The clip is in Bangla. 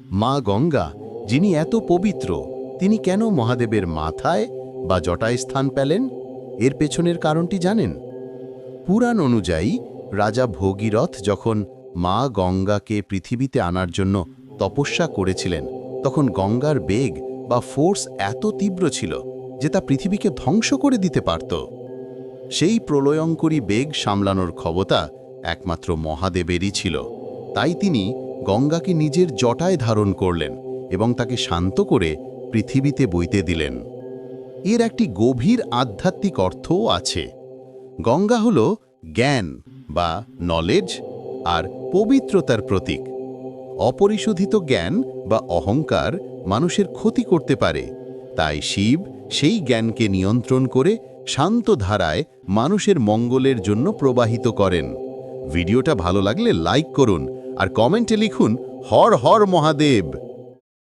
মা গঙ্গা, যিনি এত পবিত্র, তিনি কেন মহাদেবের মাথায় বা জটায় স্থান পেলেন? এর পেছনের কারণটি জানেন? পুরাণ অনুযায়ী, রাজা ভগীরথ যখন মা গঙ্গাকে পৃথিবীতে আনার জন্য তপস্যা করেছিলেন, তখন গঙ্গার বেগ বা ফোর্স এত তীব্র ছিল যে তা পৃথিবীকে ধ্বংস করে দিতে পারত। সেই প্রলয়ঙ্করী বেগ সামলানোর ক্ষমতা একমাত্র মহাদেবেরই ছিল। তাই তিনি গঙ্গাকে নিজের জটায় ধারণ করলেন এবং তাকে শান্ত করে পৃথিবীতে বইতে দিলেন। এর একটি গভীর আধ্যাত্মিক অর্থও আছে। গঙ্গা হল জ্ঞান বা নলেজ আর পবিত্রতার প্রতীক। অপরিশোধিত জ্ঞান বা অহংকার মানুষের ক্ষতি করতে পারে, তাই শিব সেই জ্ঞানকে নিয়ন্ত্রণ করে শান্ত ধারায় মানুষের মঙ্গলের জন্য প্রবাহিত করেন। ভিডিওটা ভালো লাগলে লাইক করুন আর কমেন্টে লিখুন হর হর মহাদেব।